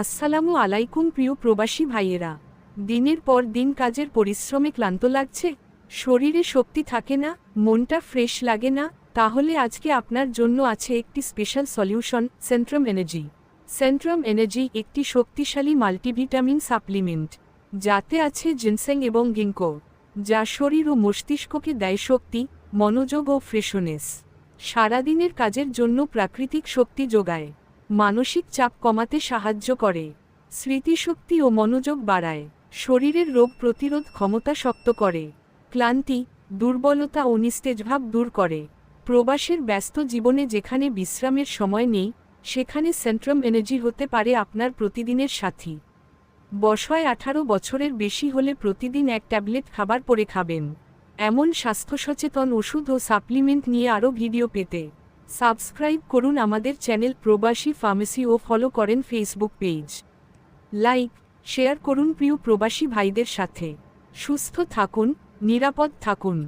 আসসালামু আলাইকুম প্রিয় প্রবাসী ভাইয়েরা। দিনের পর দিন কাজের পরিশ্রমে ক্লান্ত লাগছে? শরীরে শক্তি থাকে না, মনটা ফ্রেশ লাগে না, তাহলে আজকে আপনার জন্য আছে একটি special solution, Centrum energy. Centrum energy একটি শক্তিশালী মাল্টিভিটামিন সাপ্লিমেন্ট, যাতে আছে জিনসেং এবং গিঙ্কো যা শরীর ও মস্তিষ্ককে দেয় শক্তি, মনোযোগ ও ফ্রেশনেস। সারাদিনের কাজের জন্য প্রাকৃতিক শক্তি যোগায়। মানসিক চাপ কমাতে সাহায্য করে, স্মৃতিশক্তি ও মনোযোগ বাড়ায়, শরীরের রোগ প্রতিরোধ ক্ষমতা শক্ত করে, ক্লান্তি, দুর্বলতা ও নিস্তেজভাব দূর করে, প্রবাসের ব্যস্ত জীবনে যেখানে বিশ্রামের সময় নেই, সেখানে সেন্ট্রাম এনার্জি হতে পারে আপনার প্রতিদিনের সাথী। বসয় আঠারো বছরের বেশি হলে প্রতিদিন এক ট্যাবলেট খাবার পরে খাবেন। এমন স্বাস্থ্য সচেতন ওষুধ ও সাপ্লিমেন্ট নিয়ে আরও ভিডিও পেতে। সাবস্ক্রাইব করুন আমাদের চ্যানেল প্রবাসী ফার্মেসি ও ফলো করেন ফেসবুক পেজ। লাইক, শেয়ার করুন প্রিয় প্রবাসী ভাইদের সাথে। সুস্থ থাকুন, নিরাপদ থাকুন।